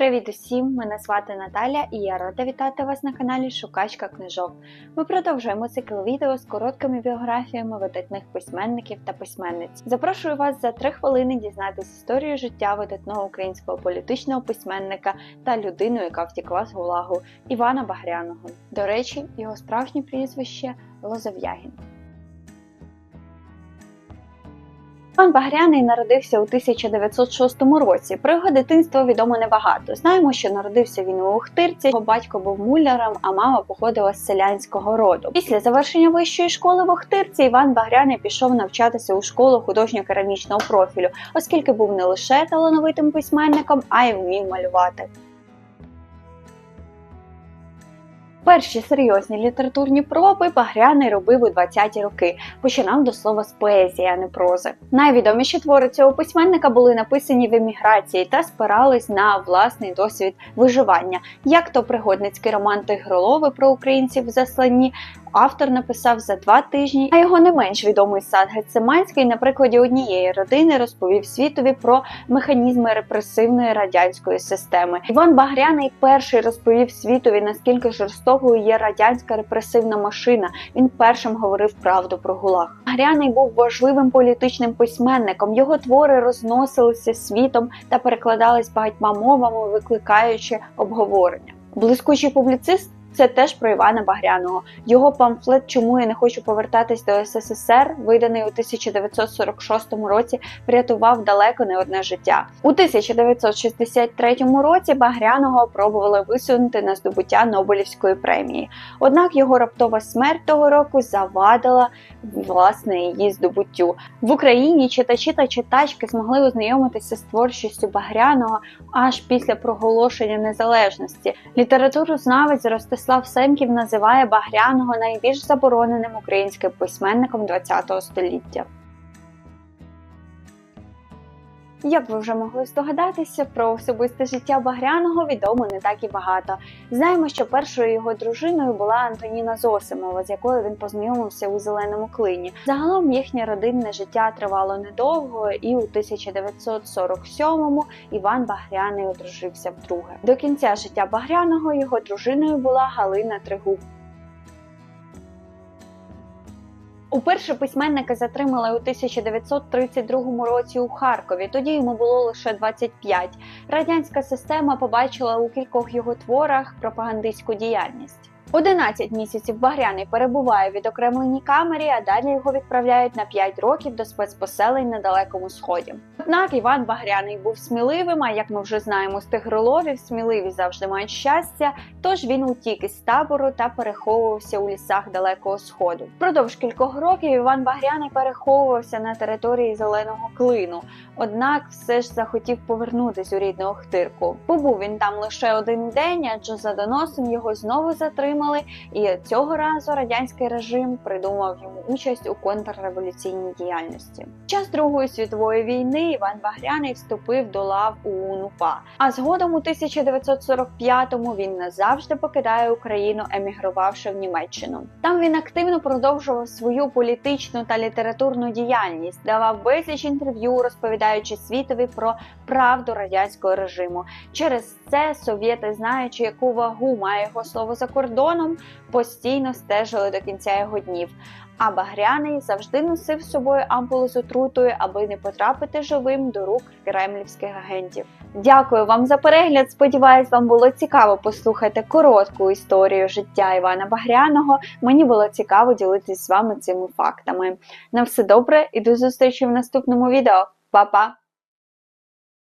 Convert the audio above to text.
Привіт усім! Мене звати Наталя і я рада вітати вас на каналі Шукачка книжок. Ми продовжуємо цикл відео з короткими біографіями видатних письменників та письменниць. Запрошую вас за три хвилини дізнатися історію життя видатного українського політичного письменника та людину, яка втекла з Гулагу Івана Багряного. До речі, його справжнє прізвище Лозов'ягін. Пан Багряний народився у 1906 році. Про його дитинство відомо небагато. Знаємо, що народився він у Охтирці. Його батько був муляром, а мама походила з селянського роду. Після завершення вищої школи в Охтирці Іван Багряний пішов навчатися у школу художньо-керамічного профілю, оскільки був не лише талановитим письменником, а й вмів малювати. Перші серйозні літературні проби Багряний робив у 20-ті роки. Починав до слова з поезії, а не прози. Найвідоміші твори цього письменника були написані в еміграції та спирались на власний досвід виживання, як то пригодницький роман Тигролови про українців в засланні. Автор написав за два тижні, а його не менш відомий сад Гециманський на прикладі однієї родини розповів світові про механізми репресивної радянської системи. Іван Багряний перший розповів світові, наскільки жорстокою є радянська репресивна машина. Він першим говорив правду про гулаг. Гряний був важливим політичним письменником. Його твори розносилися світом та перекладались багатьма мовами, викликаючи обговорення. Блискучий публіцист. Це теж про Івана Багряного. Його памфлет Чому я не хочу повертатись до СССР, виданий у 1946 році, врятував далеко не одне життя. У 1963 році Багряного пробували висунути на здобуття Нобелівської премії. Однак його раптова смерть того року завадила власне її здобуттю. В Україні читачі та читачки змогли ознайомитися з творчістю Багряного аж після проголошення незалежності. Літературознавець Ростислав Семків називає Багряного найбільш забороненим українським письменником ХХ століття. Як ви вже могли здогадатися, про особисте життя Багряного відомо не так і багато. Знаємо, що першою його дружиною була Антоніна Зосимова, з якою він познайомився у зеленому клині. Загалом їхнє родинне життя тривало недовго, і у 1947-му Іван Багряний одружився вдруге. До кінця життя Багряного його дружиною була Галина Тригуб. Уперше письменника затримали у 1932 році у Харкові. Тоді йому було лише 25. Радянська система побачила у кількох його творах пропагандистську діяльність. 11 місяців Багряний перебуває в відокремленій камері, а далі його відправляють на 5 років до спецпоселень на далекому сході. Однак Іван Багряний був сміливим. А як ми вже знаємо з тигроловів, сміливі завжди мають щастя. Тож він утік із табору та переховувався у лісах далекого сходу. Впродовж кількох років Іван Багряний переховувався на території зеленого клину. Однак все ж захотів повернутись у рідну Охтирку. Побув він там лише один день, адже за доносом його знову затримали. І цього разу радянський режим придумав йому участь у контрреволюційній діяльності. В час Другої світової війни Іван Багряний вступив до лав у УНУПА. А згодом у 1945-му він назавжди покидає Україну, емігрувавши в Німеччину. Там він активно продовжував свою політичну та літературну діяльність, давав безліч інтерв'ю, розповідаючи світові про правду радянського режиму. Через це совєти, знаючи, яку вагу має його слово за кордоном, постійно стежили до кінця його днів. А Багряний завжди носив з собою ампулу з отрутою, аби не потрапити живим до рук кремлівських агентів. Дякую вам за перегляд. Сподіваюсь, вам було цікаво послухати коротку історію життя Івана Багряного. Мені було цікаво ділитися з вами цими фактами. На все добре і до зустрічі в наступному відео. Па-па!